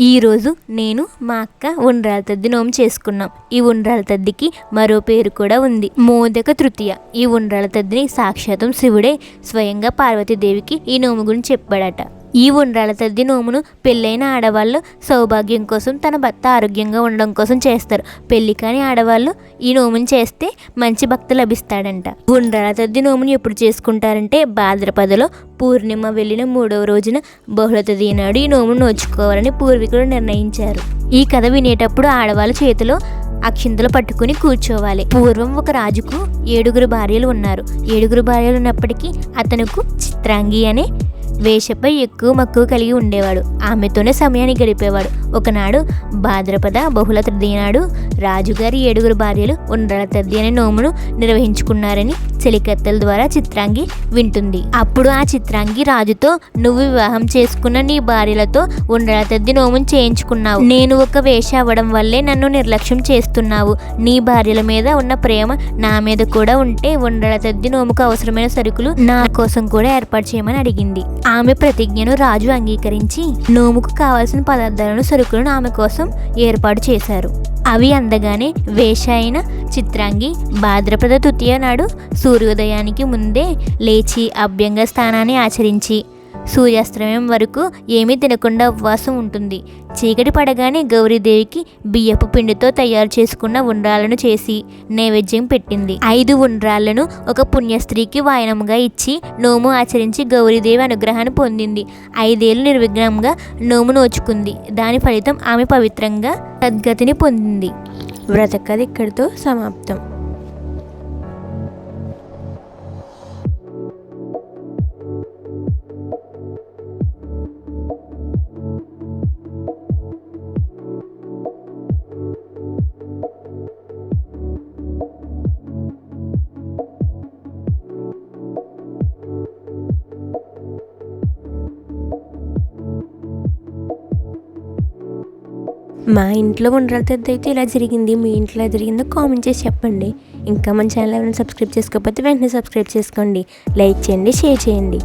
ఈరోజు నేను మా అక్క ఉండ్రాల తద్ది నోము చేసుకున్నాం. ఈ ఉండ్రాల తద్దికి మరో పేరు కూడా ఉంది. మోదక తృతీయ. ఈ ఉండ్రాల తద్దిని సాక్షాతం శివుడే. స్వయంగా పార్వతీదేవికి ఈ నోము గురించి చెప్పాడట. ఈ ఉండ్రాల తద్ది నోమును పెళ్ళైన ఆడవాళ్ళు సౌభాగ్యం కోసం తన భర్త ఆరోగ్యంగా ఉండడం కోసం చేస్తారు. పెళ్ళి కాని ఆడవాళ్ళు ఈ నోమును చేస్తే మంచి భక్తి లభిస్తాడంట. ఉండ్రాల తద్ది నోమును ఎప్పుడు చేసుకుంటారంటే భాద్రపదలో పూర్ణిమ వెళ్ళిన మూడవ రోజున బహుళ తది నాడు ఈ నోమును నోచుకోవాలని పూర్వీకులు నిర్ణయించారు. ఈ కథ వినేటప్పుడు ఆడవాళ్ళ చేతిలో అక్షింతలు పట్టుకుని కూర్చోవాలి. పూర్వం ఒక రాజుకు ఏడుగురు భార్యలు ఉన్నారు. ఏడుగురు భార్యలు ఉన్నప్పటికీ అతనుకు చిత్రాంగి అనే వేషపై ఎక్కువ మక్కువ కలిగి ఉండేవాడు. ఆమెతోనే సమయాన్ని గడిపేవాడు. ఒకనాడు భాద్రపద బహుళ తృతీయ నాడు రాజుగారి ఏడుగురు భార్యలు ఉండ్రల తద్ది అనే నోమును నిర్వహించుకున్నారని చెలికత్తెల ద్వారా చిత్రాంగి వింటుంది. అప్పుడు ఆ చిత్రాంగి రాజుతో నువ్వు వివాహం చేసుకున్న నీ భార్యలతో ఉండ్రల తద్ది నోమును చేయించుకున్నావు. నేను ఒక వేష అవ్వడం వల్లే నన్ను నిర్లక్ష్యం చేస్తున్నావు. నీ భార్యల మీద ఉన్న ప్రేమ నా మీద కూడా ఉంటే ఉండ్రల తద్ది నోముకు అవసరమైన సరుకులు నా కోసం కూడా ఏర్పాటు చేయమని అడిగింది. ఆమె ప్రతిజ్ఞను రాజు అంగీకరించి నోముకు కావాల్సిన పదార్థాలను సరుకులను ఆమె కోసం ఏర్పాటు చేశారు. అవి అందగానే వేష అయిన చిత్రాంగి భాద్రపద తృతీయ నాడు సూర్యోదయానికి ముందే లేచి అభ్యంగ స్థానాన్ని ఆచరించి సూర్యాస్తమయం వరకు ఏమీ తినకుండా ఉపవాసం ఉంటుంది. చీకటి పడగానే గౌరీదేవికి బియ్యపు పిండితో తయారు చేసుకున్న ఉండ్రాలను చేసి నైవేద్యం పెట్టింది. ఐదు ఉండ్రాలను ఒక పుణ్యస్త్రీకి వాయనముగా ఇచ్చి నోము ఆచరించి గౌరీదేవి అనుగ్రహాన్ని పొందింది. ఐదేళ్ళు నిర్విఘ్నంగా నోము నోచుకుంది. దాని ఫలితం ఆమె పవిత్రంగా సద్గతిని పొందింది. వ్రతకథ ఇక్కడితో సమాప్తం. మా ఇంట్లో ఉండాలి అయితే ఇలా జరిగింది. మీ ఇంట్లో జరిగిందో కామెంట్ చేసి చెప్పండి. ఇంకా మన ఛానల్ ఎవరైనా సబ్స్క్రైబ్ చేసుకోకపోతే వెంటనే సబ్స్క్రైబ్ చేసుకోండి. లైక్ చేయండి షేర్ చేయండి.